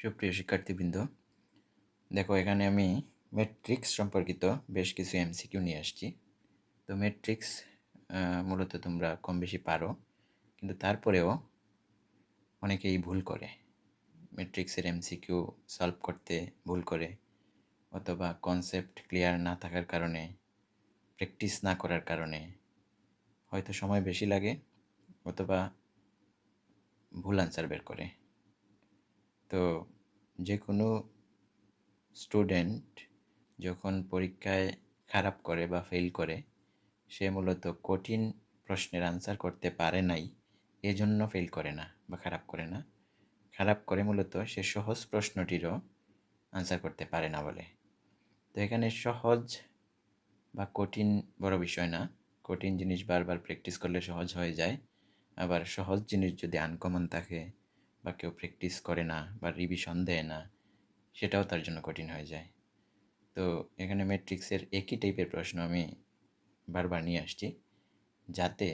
সুপ্রিয় শিক্ষার্থীবৃন্দ, দেখো এখানে আমি ম্যাট্রিক্স সম্পর্কিত বেশ কিছু এমসিকিউ নিয়ে আসছি। তো ম্যাট্রিক্স মূলত তোমরা কম বেশি পারো, কিন্তু তারপরেও অনেকেই ভুল করে। ম্যাট্রিক্সের এমসিকিউ সলভ করতে ভুল করে, অথবা কনসেপ্ট ক্লিয়ার না থাকার কারণে প্র্যাকটিস না করার কারণে হয়তো সময় বেশি লাগে, অথবা ভুল আনসার বের করে। তো যে কোনো স্টুডেন্ট যখন পরীক্ষায় খারাপ করে বা ফেল করে, সে মূলত কঠিন প্রশ্নের আনসার করতে পারে নাই, এজন্য ফেল করে না বা খারাপ করে না। খারাপ করে মূলত সে সহজ প্রশ্নটিরও আনসার করতে পারে না বলে। তো এখানে সহজ বা কঠিন বড় বিষয় না। কঠিন জিনিস বারবার প্র্যাকটিস করলে সহজ হয়ে যায়। আবার সহজ জিনিস যদি আনকমন থাকে বা কেউ প্র্যাকটিস করে না বা রিভিশন দেয় না, সেটাও তার জন্য কঠিন হয়ে যায়। তো এখানে ম্যাট্রিক্সের একই টাইপের প্রশ্ন আমি বারবার নিয়ে আসছি, যাতে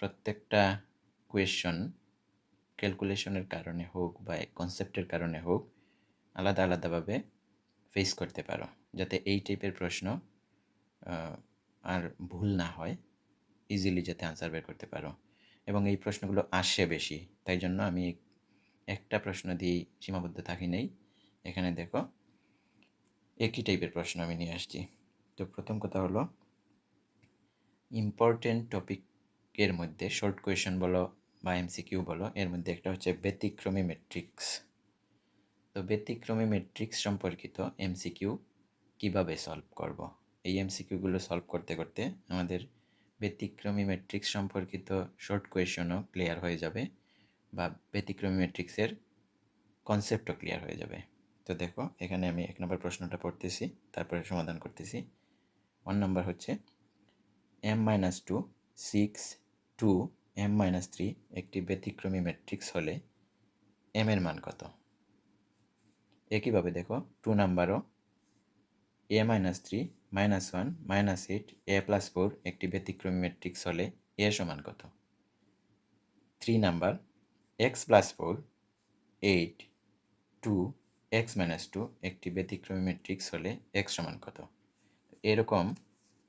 প্রত্যেকটা কোয়েশন ক্যালকুলেশনের কারণে হোক বা কনসেপ্টের কারণে হোক আলাদা আলাদাভাবে ফেস করতে পারো, যাতে এই টাইপের প্রশ্ন আর ভুল না হয় ইজিলি যাতে আনসার বের করতে পারো। এবং এই প্রশ্নগুলো আসে বেশি, তাই জন্য আমি একটা প্রশ্ন দিয়েই সীমাবদ্ধ থাকি নেই। এখানে দেখো, একই টাইপের প্রশ্ন আমি নিয়ে আসছি। তো প্রথম কথা হলো ইম্পর্টেন্ট টপিকের মধ্যে শর্ট কোয়েশন বলো বা এমসিকিউ বলো, এর মধ্যে একটা হচ্ছে ব্যতিক্রমী ম্যাট্রিক্স তো ব্যতিক্রমী ম্যাট্রিক্স সম্পর্কিত এমসিকিউ কীভাবে সলভ করব? এই এমসিকিউগুলো সলভ করতে করতে আমাদের ব্যতিক্রমী ম্যাট্রিক্স সম্পর্কিত শর্ট কোয়েশনও ক্লিয়ার হয়ে যাবে। বা ব্যতিক্রমী ম্যাট্রিক্সের কনসেপ্টও ক্লিয়ার হয়ে যাবে। তো দেখো, এখানে আমি এক নম্বর প্রশ্নটা পড়তেছি, তারপরে সমাধান করতেছি। ওয়ান নম্বর হচ্ছে M minus two six two M minus three একটি ব্যতিক্রমী ম্যাট্রিক্স হলে এম এর মান কত? একইভাবে দেখো টু নাম্বারও A minus three minus one minus eight A plus four একটি ব্যতিক্রমী ম্যাট্রিক্স হলে এ সমান কত? Three number X plus four eight two X minus two একটি ব্যতিক্রমী ম্যাট্রিক্স হলে এক্স সমান কত? এরকম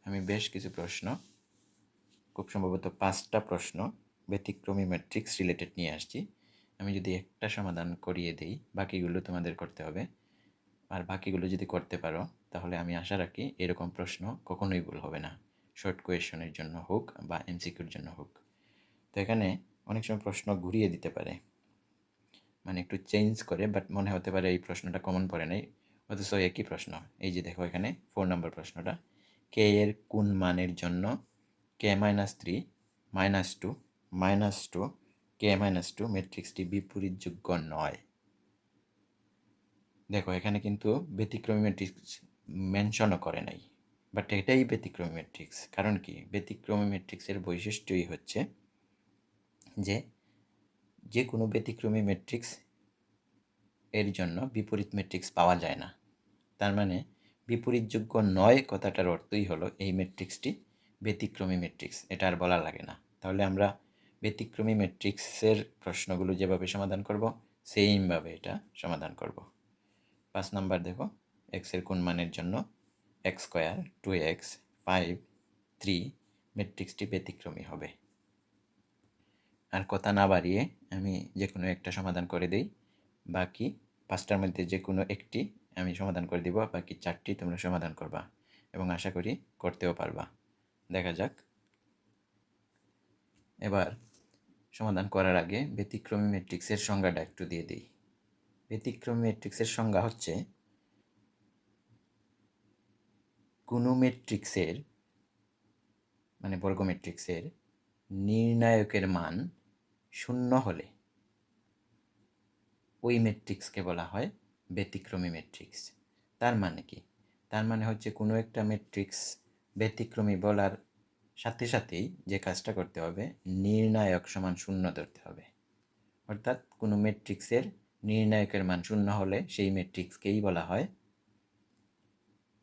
আমি বেশ কিছু প্রশ্ন, খুব সম্ভবত পাঁচটা প্রশ্ন ব্যতিক্রমী ম্যাট্রিক্স রিলেটেড নিয়ে আসছি। আমি যদি একটা সমাধান করিয়ে দিই, বাকিগুলো তোমাদের করতে হবে। আর বাকিগুলো যদি করতে পারো, তাহলে আমি আশা রাখি এরকম প্রশ্ন কখনোই ভুল হবে না। শর্ট কোয়েশনের জন্য হোক বা এমসিকিউর জন্য হোক। তো এখানে অনেক সময় প্রশ্ন ঘুরিয়ে দিতে পারে। মানে একটু চেঞ্জ করে বাট মনে হতে পারে এই প্রশ্নটা কমন পড়ে নাই। অথচ একই প্রশ্ন। এই যে দেখো এখানে ফোর নম্বর প্রশ্নটা। কে এর কোন মানের জন্য K minus three minus two minus two K minus two ম্যাট্রিক্সটি বিপরীতযোগ্য নয়। দেখো এখানে কিন্তু ব্যতিক্রমী ম্যাট্রিক্স মেনশনও করে নাই। বাট এটাই ব্যতিক্রমী ম্যাট্রিক্স কারণ কি? ব্যতিক্রমী ম্যাট্রিক্সের বৈশিষ্ট্যই হচ্ছে যে যে কোনো ব্যতিক্রমী ম্যাট্রিক্স এর জন্য বিপরীত ম্যাট্রিক্স পাওয়া যায় না। তার মানে বিপরীতযোগ্য নয় কথাটার অর্থই হলো এই ম্যাট্রিক্সটি ব্যতিক্রমী ম্যাট্রিক্স এটা আর বলা লাগে না। তাহলে আমরা ব্যতিক্রমী ম্যাট্রিক্সের প্রশ্নগুলো যেভাবে সমাধান করব সেইমভাবে এটা সমাধান করব। পাঁচ নাম্বার দেখো এক্সের কোন মানের জন্য X square two X five three ম্যাট্রিক্সটি ব্যতিক্রমী হবে। আর কথা না বাড়িয়ে আমি যে কোনো একটা সমাধান করে দিই। বাকি পাঁচটার মধ্যে যে কোনো একটি আমি সমাধান করে দিব বাকি চারটি তোমরা সমাধান করবা এবং আশা করি করতেও পারবা। দেখা যাক। এবার সমাধান করার আগে ব্যতিক্রমী ম্যাট্রিক্সের সংজ্ঞাটা একটু দিয়ে দিই। ব্যতিক্রমী ম্যাট্রিক্সের সংজ্ঞা হচ্ছে কোনো ম্যাট্রিক্সের মানে বর্গ ম্যাট্রিক্সের নির্ণায়কের মান শূন্য হলে ওই ম্যাট্রিক্সকে বলা হয় ব্যতিক্রমী ম্যাট্রিক্স তার মানে কি? তার মানে হচ্ছে কোনো একটা ম্যাট্রিক্স ব্যতিক্রমী বলার সাথে সাথেই যে কাজটা করতে হবে, নির্ণায়ক সমান শূন্য ধরতে হবে। অর্থাৎ কোনো ম্যাট্রিক্সের নির্ণায়কের মান শূন্য হলে সেই ম্যাট্রিক্সকেই বলা হয়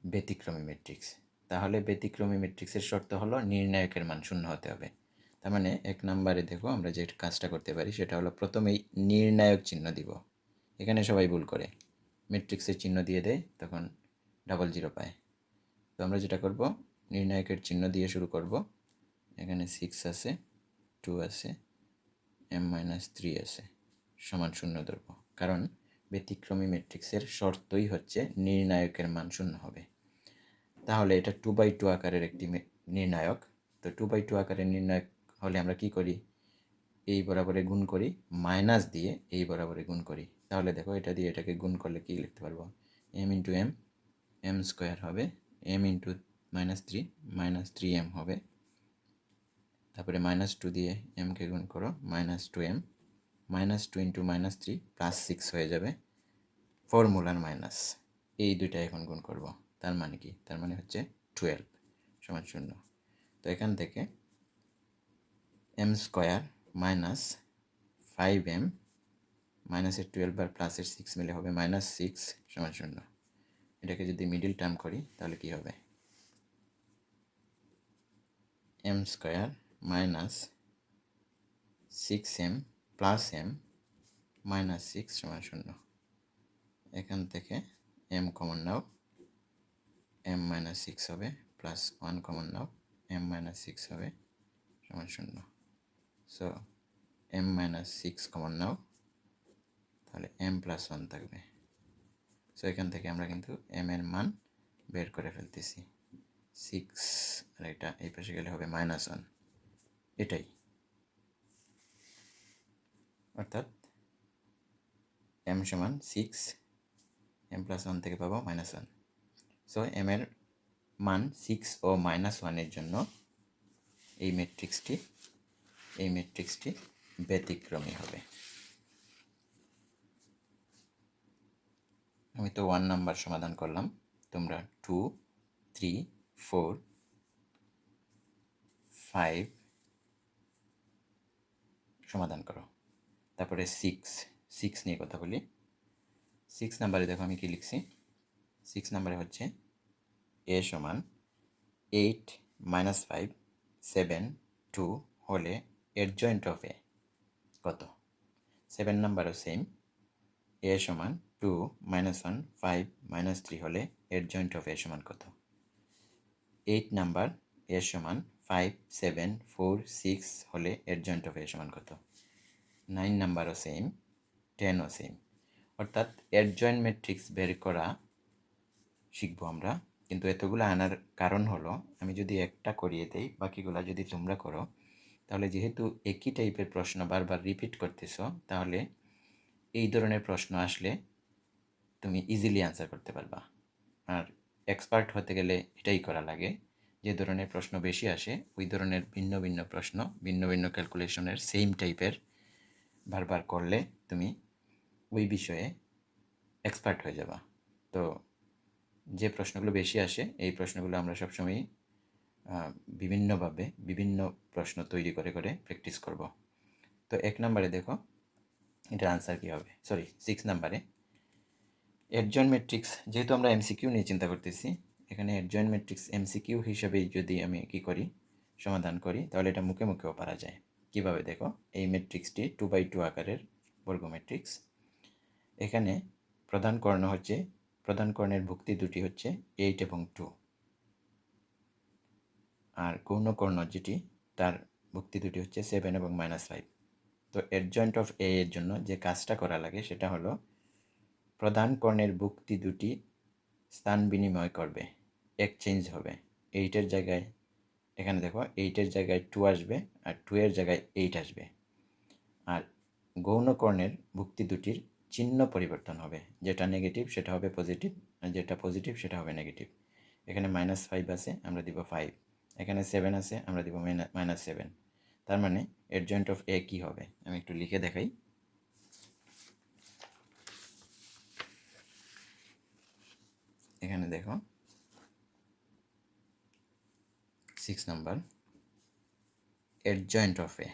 ব্যতিক্রমী ম্যাট্রিক্স তাহলে ব্যতিক্রমী ম্যাট্রিক্সের শর্ত হলো নির্ণায়কের মান শূন্য হতে হবে। তার মানে এক নম্বরে দেখো আমরা যে কাজটা করতে পারি সেটা হলো প্রথমেই নির্ণায়ক চিহ্ন দিব। এখানে সবাই ভুল করে। ম্যাট্রিক্সের চিহ্ন দিয়ে দেয়, তখন ডাবল জিরো পায়। তো আমরা যেটা করব, নির্ণায়কের চিহ্ন দিয়ে শুরু করব। এখানে সিক্স আছে টু আছে এম মাইনাস থ্রি আছে, সমান শূন্য ধরব। কারণ ব্যতিক্রমী ম্যাট্রিক্সের শর্তই হচ্ছে নির্ণায়কের মান শূন্য হবে। তাহলে এটা টু বাই টু আকারের একটি নির্ণায়ক। তো টু বাই টু আকারের নির্ণায়ক হলে আমরা কি করি? এই বরাবরে গুণ করি মাইনাস দিয়ে এই বরাবরে গুণ করি। তাহলে দেখো এটা দিয়ে এটাকে গুণ করলে কি লিখতে পারব? M into M M square হবে M into minus three minus three M হবে। তারপরে মাইনাস টু দিয়ে এমকে গুণ করো minus two M minus two into minus three plus six হয়ে যাবে। ফর্মুলার মাইনাস এই দুইটা এখন গুণ করব। তার মানে কি? তার মানে হচ্ছে টুয়েলভ সমান শূন্য। তো এখান থেকে M square minus five M মাইনাসের টুয়েলভ আর প্লাসের সিক্স মিলে হবে মাইনাস সিক্স সমান শূন্য। এটাকে যদি মিডিল টার্ম করি, তাহলে কি হবে? M square minus six M plus M minus six সমান শূন্য। এখান থেকে এম কমন নাও এম মাইনাস সিক্স হবে প্লাস ওয়ান কমন নাও এম মাইনাস সিক্স হবে, সমান শূন্য। So M minus six common নাও তাহলে এম প্লাস ওয়ান থাকবে। সো এখান থেকে আমরা কিন্তু এম এর মান বের করে ফেলতেছি। সিক্স আর এটা এই পাশে গেলে হবে মাইনাস ওয়ান এটাই। অর্থাৎ এম সমান সিক্স এম প্লাস ওয়ান থেকে পাবো মাইনাস ওয়ান সো এম এর মান সিক্স ও মাইনাস ওয়ানের জন্য এই ম্যাট্রিক্সটি এই ম্যাট্রিক্সটি ব্যতিক্রমী হবে। আমি তো ওয়ান নাম্বার সমাধান করলাম। তোমরা টু থ্রি ফোর ফাইভ সমাধান করো। তারপরে সিক্স সিক্স নিয়ে কথা বলি। সিক্স নাম্বারে দেখো আমি কি লিখছি? সিক্স নাম্বারে হচ্ছে এ সমান eight minus five seven two হলে এর জয়েন্ট অফ এ কত? সেভেন নাম্বারও সেম এ সমান two minus one five minus three হলে এর জয়েন্ট অফ এ সমান কত? এইট নাম্বার এর সমান ফাইভ সেভেন ফোর সিক্স হলে এর জয়েন্ট অফ এ সমান কত? নাইন নাম্বারও সেম টেনও সেম অর্থাৎ এর জয়েন্ট ম্যাট্রিক্স বের করা শিখব আমরা, কিন্তু এতগুলো আনার কারণ হলো আমি যদি একটা করিয়ে দেই, বাকিগুলো যদি তোমরা করো তাহলে যেহেতু একই টাইপের প্রশ্ন বারবার রিপিট করতেছো তাহলে এই ধরনের প্রশ্ন আসলে তুমি ইজিলি অ্যান্সার করতে পারবা। আর এক্সপার্ট হতে গেলে এটাই করা লাগে যে ধরনের প্রশ্ন বেশি আসে ওই ধরনের ভিন্ন ভিন্ন প্রশ্ন ভিন্ন ভিন্ন ক্যালকুলেশনের সেম টাইপের বারবার করলে তুমি ওই বিষয়ে এক্সপার্ট হয়ে যাবা। তো যে প্রশ্নগুলো বেশি আসে এই প্রশ্নগুলো আমরা সবসময় আহ, বিভিন্নভাবে বিভিন্ন প্রশ্ন তৈরি করে করে প্র্যাকটিস করব। তো এক নম্বরে দেখো, এটার আনসার কী হবে? সরি সিক্স নাম্বারে। এডজয়েন্ট ম্যাট্রিক্স যেহেতু আমরা এমসিকিউ নিয়ে চিন্তা করতেছি, এখানে এডজয়েন্ট ম্যাট্রিক্স এমসিকিউ হিসেবেই যদি আমি কি করি, সমাধান করি, তাহলে এটা মুখে মুখেও পারা যায়। কীভাবে দেখো? এই ম্যাট্রিক্সটি টু বাই টু আকারের বর্গ ম্যাট্রিক্স এখানে প্রধান কর্ণ হচ্ছে, প্রধান কর্ণের ভুক্তি দুটি হচ্ছে এইট এবং টু আর গৌণ কর্ণ যেটি, তার ভুক্তি দুটি হচ্ছে সেভেন এবং মাইনাস ফাইভ তো এর জয়েন্ট অফ এ এর জন্য যে কাজটা করা লাগে সেটা হলো, প্রধান কর্ণের ভুক্তি দুটি স্থান বিনিময় করবে এক্সচেঞ্জ হবে। এইটের জায়গায়, এখানে দেখো এইটের জায়গায় টু আসবে আর টু এর জায়গায় এইট আসবে। আর গৌণ কর্ণের ভুক্তি দুটির চিহ্ন পরিবর্তন হবে। যেটা নেগেটিভ সেটা হবে পজিটিভ আর যেটা পজিটিভ সেটা হবে নেগেটিভ এখানে মাইনাস ফাইভ আছে, আমরা দিব ফাইভ এখানে সেভেন আছে, আমরা দিব মাইনাস সেভেন তার মানে এডজয়েন্ট অফ এ কী হবে? আমি একটু লিখে দেখাই। এখানে দেখো। Six number adjoint of A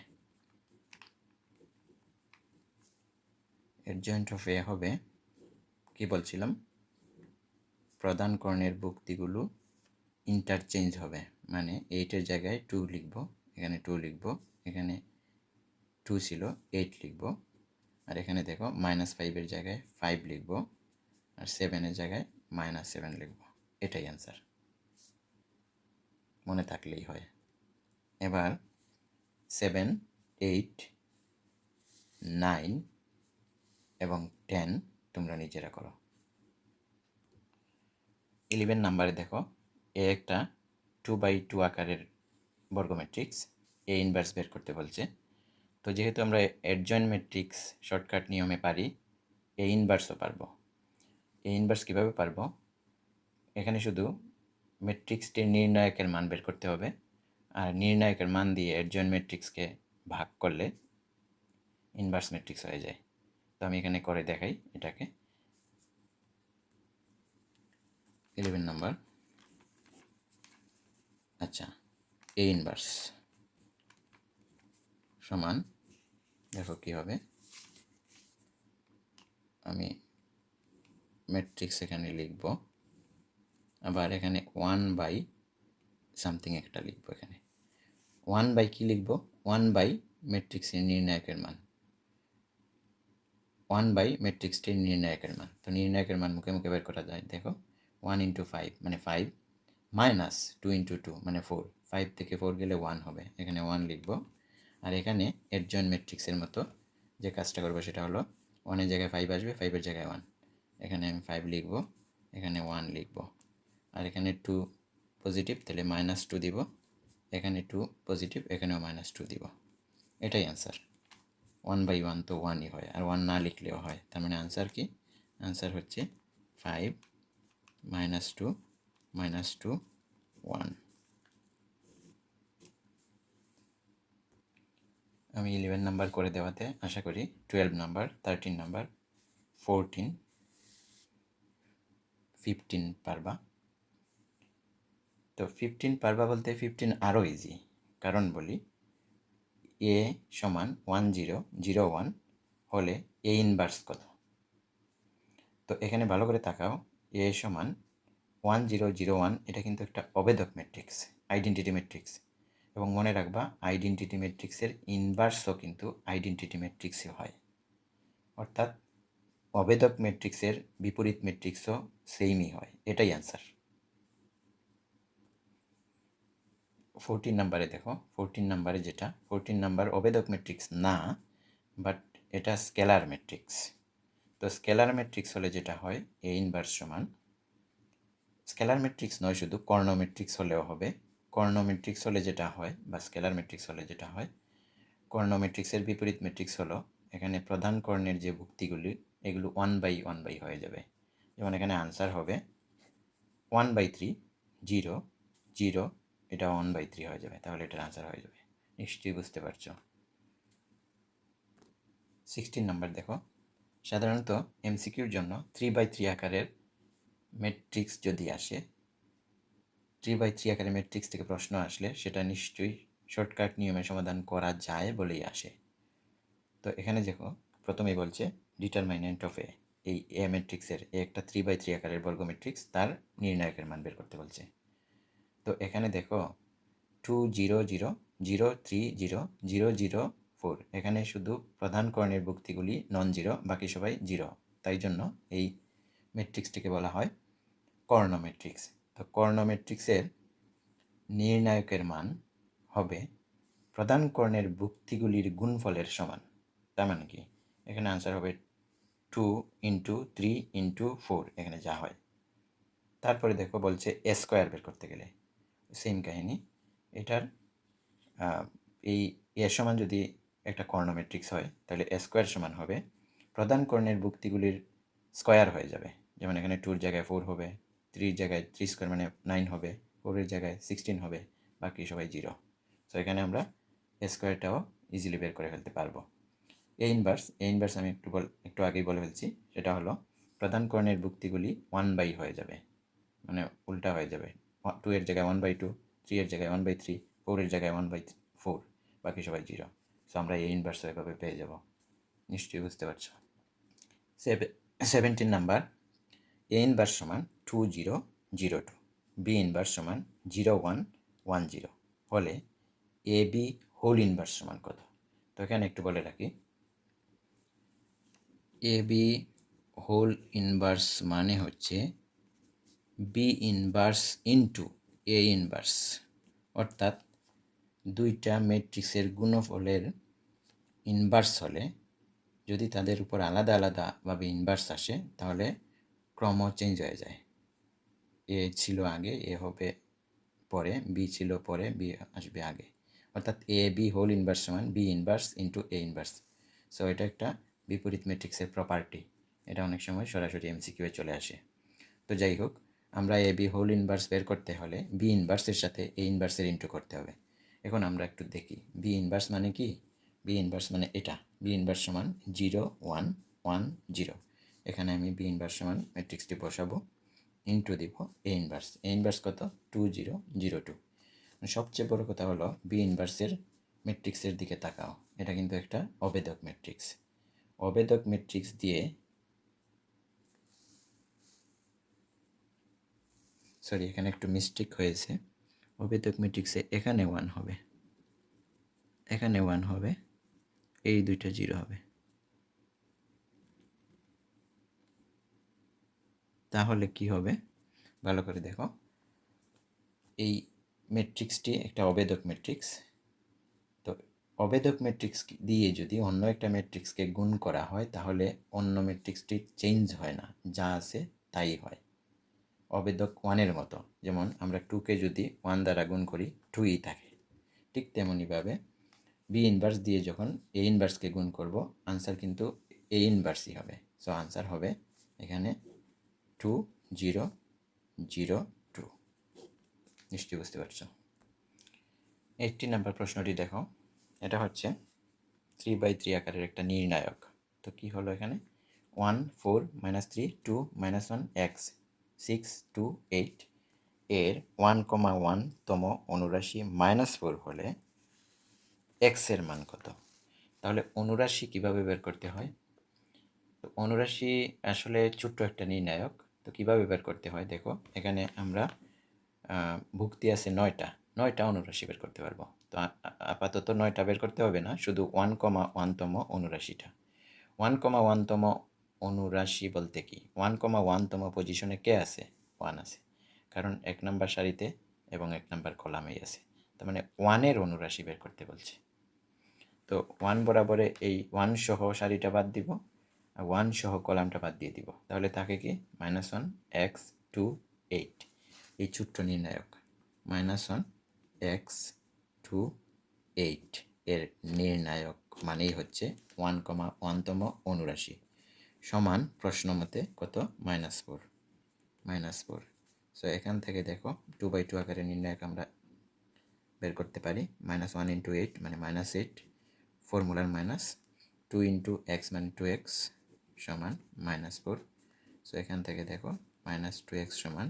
adjoint of A হবে, কি বলছিলাম? প্রধান কর্ণের ভুক্তিগুলো ইন্টারচেঞ্জ হবে। মানে এইটের জায়গায় টু লিখব, এখানে টু লিখব, এখানে টু ছিল এইট লিখব, আর এখানে দেখো মাইনাস ফাইভের জায়গায় ফাইভ লিখব, আর সেভেনের জায়গায় মাইনাস সেভেন লিখব, এটাই অ্যান্সার মনে থাকলেই হয়। এবার সেভেন এইট নাইন এবং টেন তোমরা নিজেরা করো। ইলেভেন নাম্বারে দেখো, এ একটা টু বাই টু আকারের বর্গ ম্যাট্রিক্স এ ইনভার্স বের করতে বলছে। তো যেহেতু আমরা অ্যাডজয়েন্ট ম্যাট্রিক্স শর্টকাট নিয়মে পারি এ ইনভার্সও পারব। এ ইনভার্স কীভাবে পারব? এখানে শুধু ম্যাট্রিক্সটির নির্ণায়কের মান বের করতে হবে, আর নির্ণায়কের মান দিয়ে অ্যাডজয়েন্ট ম্যাট্রিক্সকে ভাগ করলে ইনভার্স ম্যাট্রিক্স হয়ে যায়। তো আমি এখানে করে দেখাই এটাকে। ইলেভেন নাম্বার আচ্ছা এ ইনভার্স সমান, দেখো কী হবে। আমি ম্যাট্রিক্স এখানে লিখব, আবার এখানে ওয়ান বাই সামথিং একটা লিখব এখানে। ওয়ান বাই কী লিখব? ওয়ান বাই ম্যাট্রিক্সের নির্ণায়কের মান। ওয়ান বাই ম্যাট্রিক্সটির নির্ণায়কের মান। তো নির্ণায়কের মান মুখে মুখে বের করা যায়। দেখো ওয়ান ইন্টু ফাইভ মানে five minus two into two মানে ফোর ফাইভ থেকে ফোর গেলে ওয়ান হবে, এখানে ওয়ান লিখব। আর এখানে এডজয়েন্ট ম্যাট্রিক্সের মতো যে কাজটা করব সেটা হলো ওয়ানের জায়গায় ফাইভ আসবে ফাইভের জায়গায় ওয়ান এখানে আমি ফাইভ লিখব, এখানে ওয়ান লিখব। আর এখানে টু পজিটিভ তাহলে মাইনাস টু দিব। এখানে টু পজিটিভ এখানেও মাইনাস টু দিব। এটাই অ্যান্সার ওয়ান বাই ওয়ান তো ওয়ানই হয়, আর ওয়ান না লিখলেও হয়। তার মানে আনসার কি? আনসার হচ্ছে five minus two minus two one আমি ইলেভেন নাম্বার করে দেওয়াতে আশা করি twelve number thirteen number fourteen fifteen পারবা। তো ফিফটিন পারবা বলতে ফিফটিন আরও ইজি কারণ বলি এ সমান ওয়ান জিরো জিরো ওয়ান হলে এ ইনভার্স কত তো এখানে ভালো করে তাকাও এ সমান ওয়ান জিরো জিরো ওয়ান এটা কিন্তু একটা অবেদক ম্যাট্রিক্স আইডেন্টিটি ম্যাট্রিক্স এবং মনে রাখবা আইডেন্টিটি ম্যাট্রিক্সের ইনভার্সও কিন্তু আইডেন্টিটি ম্যাট্রিক্সে হয়। অর্থাৎ অবেদক ম্যাট্রিক্সের বিপরীত ম্যাট্রিক্সও সেমই হয়। এটাই অ্যান্সার ফোরটিন নাম্বারে দেখো ফোরটিন নাম্বারে যেটা ফোরটিন নাম্বার অবেদক ম্যাট্রিক্স না বাট এটা স্কেলার ম্যাট্রিক্স তো স্কেলার ম্যাট্রিক্স হলে যেটা হয় এ ইনভার্স সমান স্কেলার ম্যাট্রিক্স নয়, শুধু কর্ণ হলেও হবে। কর্ণ হলে যেটা হয় বা স্কেলার ম্যাট্রিক্স হলে যেটা হয় কর্ণ বিপরীত ম্যাট্রিক্স হলো এখানে প্রধান কর্ণের যে ভুক্তিগুলি, এগুলো ওয়ান বাই ওয়ান বাই হয়ে যাবে। যেমন এখানে আনসার হবে one by three zero zero এটা ওয়ান বাই থ্রি হয়ে যাবে। তাহলে এটার আনসার হয়ে যাবে। নিশ্চয়ই বুঝতে পারছ। সিক্সটিন নাম্বার দেখো। সাধারণত এমসিকিউর জন্য থ্রি বাই থ্রি আকারের ম্যাট্রিক্স যদি আসে থ্রি বাই থ্রি আকারের ম্যাট্রিক্স থেকে প্রশ্ন আসলে সেটা নিশ্চয়ই শর্টকাট নিয়মে সমাধান করা যায় বলেই আসে। তো এখানে দেখো, প্রথমেই বলছে ডিটারমাইনেন্ট অফ এ এই এ ম্যাট্রিক্সের এ একটা থ্রি বাই থ্রি আকারের বর্গ ম্যাট্রিক্স তার নির্ণায়কের মান বের করতে বলছে। তো এখানে দেখো two zero zero zero three zero zero zero four এখানে শুধু প্রধান কর্ণের ভুক্তিগুলি নন জিরো বাকি সবাই জিরো তাই জন্য এই ম্যাট্রিক্সটিকে বলা হয় কর্ণ ম্যাট্রিক্স তো কর্ণ ম্যাট্রিক্সের নির্ণায়কের মান হবে প্রধান কর্ণের ভুক্তিগুলির গুণফলের সমান। তার মানে কি? এখানে আনসার হবে two into three into four এখানে যা হয়। তারপরে দেখো বলছে এ স্কোয়ার বের করতে গেলে। সেম কাহিনী। এটার এই এর সমান যদি একটা কর্ণ ম্যাট্রিক্স হয়, তাহলে এ স্কোয়ার সমান হবে। প্রধান কর্ণের ভুক্তিগুলির স্কোয়ার হয়ে যাবে। যেমন এখানে টুর জায়গায় ফোর হবে। থ্রির জায়গায় থ্রি স্কোয়ার মানে নাইন হবে ফোরের জায়গায় সিক্সটিন হবে, বাকি সবাই জিরো সো এখানে আমরা স্কোয়ারটাও ইজিলি বের করে ফেলতে পারব। এই ইনভার্স এই ইনভার্স আমি একটু বল একটু আগেই বলে ফেলছি। সেটা হলো প্রধান কর্ণের ভুক্তিগুলি ওয়ান বাই হয়ে যাবে। মানে উল্টা হয়ে যাবে। টু এর জায়গায় ওয়ান বাই টু থ্রি এর জায়গায় ওয়ান বাই থ্রি ফোরের জায়গায় ওয়ান বাই ফোর বাকি সবাই জিরো সো আমরা এই ইনভার্স এভাবে পেয়ে যাব। নিশ্চয়ই বুঝতে পারছ। সেভেন্টিন নাম্বার এ ইনভার্স সমান two zero zero two B inverse সমান জিরো ওয়ান ওয়ান জিরো হলে এ বি হোল ইনভার্স সমান কত? তো এখানে একটু বলে রাখি। এ বি হোল ইনভার্স মানে হচ্ছে B inverse into A inverse অর্থাৎ দুইটা ম্যাট্রিক্সের গুণফলের ইনভার্স হলে যদি তাদের উপর আলাদা আলাদাভাবে ইনভার্স আসে, তাহলে ক্রম চেঞ্জ হয়ে যায়। এ ছিল আগে, এ হবে পরে বি ছিল পরে বি আসবে আগে। অর্থাৎ এ বি হোল ইনভার্স সমান B inverse into A inverse so এটা একটা বিপরীত ম্যাট্রিক্সের প্রপার্টি এটা অনেক সময় সরাসরি এমসিকিউয়ে চলে আসে। তো যাই হোক, আমরা এ বি হোল ইনভার্স বের করতে হলে বি ইনভার্সের সাথে এ ইনভার্সের ইন্টু করতে হবে। এখন আমরা একটু দেখি। বি ইনভার্স মানে কি? বি ইনভার্স মানে এটা। বি ইনভার্স সমান জিরো ওয়ান ওয়ান জিরো এখানে আমি বি ইনভার্স সমান ম্যাট্রিক্সটি বসাবো ইন্টু দিব এ ইনভার্স এ ইনভার্স কত? টু জিরো জিরো টু সবচেয়ে বড় কথা হলো বি ইনভার্সের ম্যাট্রিক্সের দিকে তাকাও। এটা কিন্তু একটা অবেদক ম্যাট্রিক্স অবেদক ম্যাট্রিক্স দিয়ে সরি এখানে একটু মিস্টেক হয়েছে। অবেদক ম্যাট্রিক্সে এখানে ওয়ান হবে। এখানে ওয়ান হবে, এই দুইটা জিরো হবে। তাহলে কি হবে? ভালো করে দেখো। এই ম্যাট্রিক্সটি একটা অবেদক ম্যাট্রিক্স তো অবেদক ম্যাট্রিক্স দিয়ে যদি অন্য একটা ম্যাট্রিক্সকে গুণ করা হয়, তাহলে অন্য ম্যাট্রিক্সটি চেঞ্জ হয় না। যা আছে তাই হয়। অবেদক ওয়ানের মতো। যেমন আমরা টুকে যদি ওয়ান দ্বারা গুণ করি, টুই থাকে। ঠিক তেমনইভাবে বি ইনভার্স দিয়ে যখন এ ইনভার্সকে গুণ করব, আনসার কিন্তু এ ইনভার্সই হবে। সো আনসার হবে এখানে টু জিরো জিরো টু। নিশ্চয়ই বুঝতে পারছ। এইটটি নাম্বার প্রশ্নটি দেখো। এটা হচ্ছে থ্রি বাই থ্রি আকারের একটা নির্ণায়ক। তো কি হলো এখানে? One four minus three two minus one X six two eight এর ওয়ান কমা ওয়ানতম অনুরাশি মাইনাস ফোর হলে এক্সের মান কত? তাহলে অনুরাশি কীভাবে বের করতে হয়? তো অনুরাশি আসলে ছোট্ট একটা নির্ণায়ক। তো কীভাবে বের করতে হয়? দেখো, এখানে আমরা ভুক্তি আছে নয়টা। নয়টা অনুরাশি বের করতে পারব। তো আপাতত নয়টা বের করতে হবে না, শুধু ওয়ান কমা ওয়ানতম অনুরাশিটা। ওয়ান কমা ওয়ানতম অনুরাশি বলতে কি? ওয়ান কমা ওয়ানতম পজিশনে কে আছে? ওয়ান আছে। কারণ এক নাম্বার সারিতে এবং এক নাম্বার কলামেই আছে। তার মানে ওয়ানের অনুরাশি বের করতে বলছে। তো ওয়ান বরাবরে এই ওয়ান সহ সারিটা বাদ দিব। ওয়ান সহ কলামটা বাদ দিয়ে দিব। তাহলে থাকে কি? Minus one X two eight এই ছোট্ট নির্ণায়ক। Minus one X two eight এর নির্ণায়ক মানেই হচ্ছে ওয়ান কমা ওয়ানতম অনুরাশি সমান প্রশ্ন মতে কত? Minus four minus four so এখান থেকে দেখো টু বাই টু আকারে নির্ণায়ক আমরা বের করতে পারি। মাইনাস ওয়ান ইন্টু এইট মানে মাইনাস এইট ফর্মুলার মাইনাস টু ইন্টু এক্স মানে টু এক্স সমান মাইনাস ফোর সো এখান থেকে দেখো মাইনাস টু এক্স সমান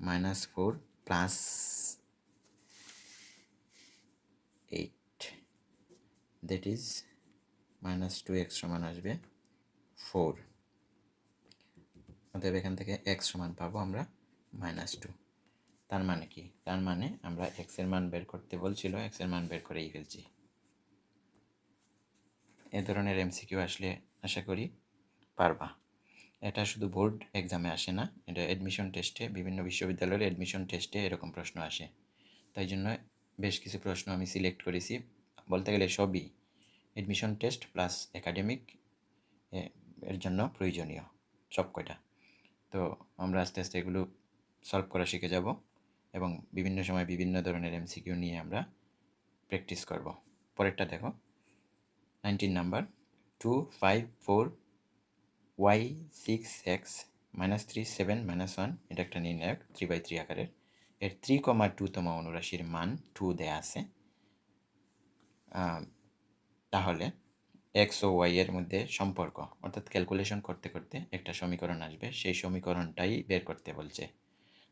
minus four plus eight that is minus two X সমান আসবে ফোর অতএব এখান থেকে এক্স সমান পাবো আমরা মাইনাস টু তার মানে কি? তার মানে আমরা এক্সের মান বের করতে বলছিল এক্সের মান বের করেই ফেলছি। এ ধরনের এমসিকিউ আসলে আশা করি পারবা। এটা শুধু বোর্ড এক্সামে আসে না, এটা অ্যাডমিশন টেস্টে বিভিন্ন বিশ্ববিদ্যালয়ের অ্যাডমিশন টেস্টে এরকম প্রশ্ন আসে। তাই জন্য বেশ কিছু প্রশ্ন আমি সিলেক্ট করেছি। বলতে গেলে সবই অ্যাডমিশন টেস্ট প্লাস একাডেমিক এর জন্য প্রয়োজনীয় সব কয়টা তো আমরা আস্তে আস্তে এগুলো সলভ করা শিখে যাব এবং বিভিন্ন সময় বিভিন্ন ধরনের এমসিকিউ নিয়ে আমরা প্র্যাকটিস করব। পরেরটা দেখো। Nineteen number two five four Y six X minus three seven minus one এটা একটা নির্ণায়ক থ্রি বাই থ্রি আকারের। এর থ্রি কমা টুতম অনুরাশির মান টু দেয়া আছে। তাহলে এক্স ও ওয়াই এর মধ্যে সম্পর্ক, অর্থাৎ ক্যালকুলেশন করতে করতে একটা সমীকরণ আসবে। সেই সমীকরণটাই বের করতে বলছে।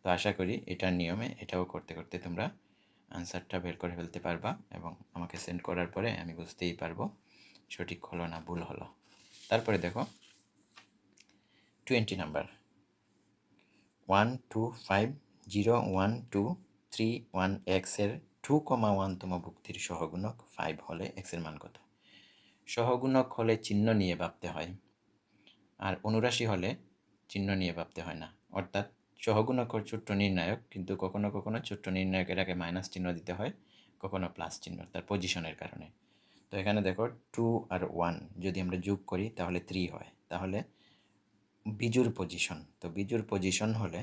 তো আশা করি এটার নিয়মে এটাও করতে করতে তোমরা আনসারটা বের করে ফেলতে পারবা এবং আমাকে সেন্ড করার পরে আমি বুঝতেই পারব সঠিক হলো না ভুল হলো। তারপরে দেখো twenty number one two five zero one two three one এক্সের টু কমা ওয়ানতম ভুক্তির সহগুণক ফাইভ হলে এক্সের মান কত? সহগুণক হলে চিহ্ন নিয়ে ভাবতে হয়। আর অনুরাশি হলে চিহ্ন নিয়ে ভাবতে হয় না। অর্থাৎ সহগুণক ও ছোট্ট নির্ণায়ক, কিন্তু কখনো কখনো ছোট্ট নির্ণায়কের আগে মাইনাস চিহ্ন দিতে হয়, কখনো প্লাস চিহ্ন তার পজিশনের কারণে। তো এখানে দেখো টু আর ওয়ান যদি আমরা যোগ করি, তাহলে থ্রি হয়। তাহলে বিজুর পজিশন তো বিজুর পজিশন হলে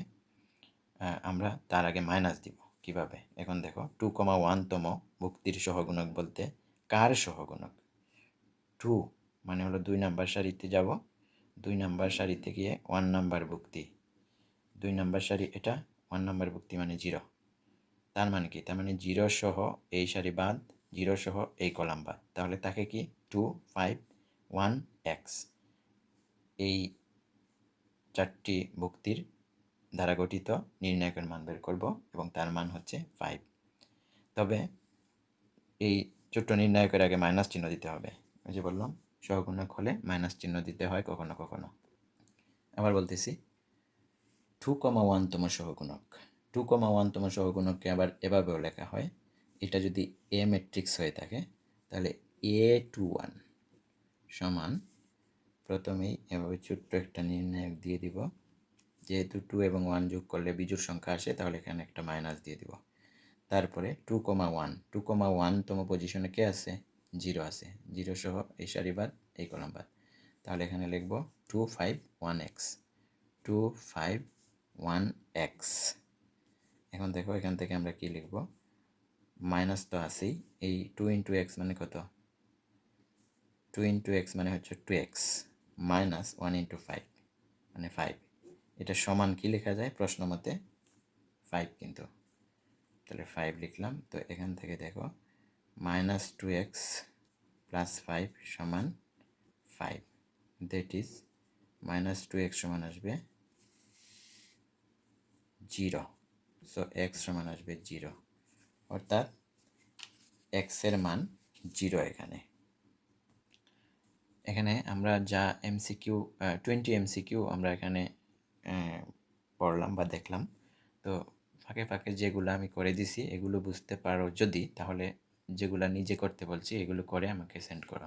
আমরা তার আগে মাইনাস দিব। কীভাবে? এখন দেখো টু কমা ওয়ানতম ভুক্তির সহগুণক বলতে কার সহগুণক? টু মানে হলো দুই নাম্বার সারিতে যাব। দুই নাম্বার সারিতে গিয়ে ওয়ান নাম্বার ভুক্তি। দুই নাম্বার সারি, এটা ওয়ান নাম্বার ভুক্তি মানে জিরো তার মানে কি? তার মানে জিরো সহ এই সারি বাদ জিরো সহ এই কলাম বাদ। তাহলে তাকে কি? টু ফাইভ ওয়ান এক্স এই চারটি ভুক্তির দ্বারা গঠিত নির্ণায়কের মান বের করব এবং তার মান হচ্ছে ফাইভ তবে এই ছোট্ট নির্ণায়কের আগে মাইনাস চিহ্ন দিতে হবে। ওই যে বললাম, সহগুণক হলে মাইনাস চিহ্ন দিতে হয় কখনো কখনো। আবার বলতেছি টু কমা ওয়ানতম সহগুণক। টু কমা ওয়ানতম সহগুণককে আবার এভাবেও লেখা হয়। এটা যদি এ ম্যাট্রিক্স হয়ে থাকে, তাহলে এ টু ওয়ান সমান প্রথমেই এভাবে ছোট্ট একটা নির্ণায়ক দিয়ে দিব। যেহেতু টু এবং ওয়ান যোগ করলে বিজুর সংখ্যা আসে, তাহলে এখানে একটা মাইনাস দিয়ে দিব। তারপরে two comma one two comma ওয়ানতম পজিশনে কে আছে? জিরো আছে। জিরো সহ এই সারি বাদ, এই কলাম বাদ। তাহলে এখানে লিখব two five one X two five one X এখন দেখো এখান থেকে আমরা কি লিখব? মাইনাস তো আছেই। এই টু ইন্টু এক্স মানে কত? টু ইন্টু এক্স মানে হচ্ছে two X minus one into five মানে ফাইভ। এটা সমান কি লেখা যায়? প্রশ্ন মতে ফাইভ কিন্তু। তাহলে ফাইভ লিখলাম। তো এখান থেকে দেখো, minus two X plus five সমান five. That is minus two X সমান আসবে জিরো। সো এক্স সমান আসবে জিরো। অর্থাৎ এক্সের মান জিরো এখানে। এখানে আমরা যা এমসিকিউ টোয়েন্টি এমসিকিউ আমরা এখানে পড়লাম বা দেখলাম। তো ফাঁকে ফাঁকে যেগুলো আমি করে দিছি, এগুলো বুঝতে পারো যদি, তাহলে যেগুলো নিজে করতে বলছি, এগুলো করে আমাকে সেন্ড করো।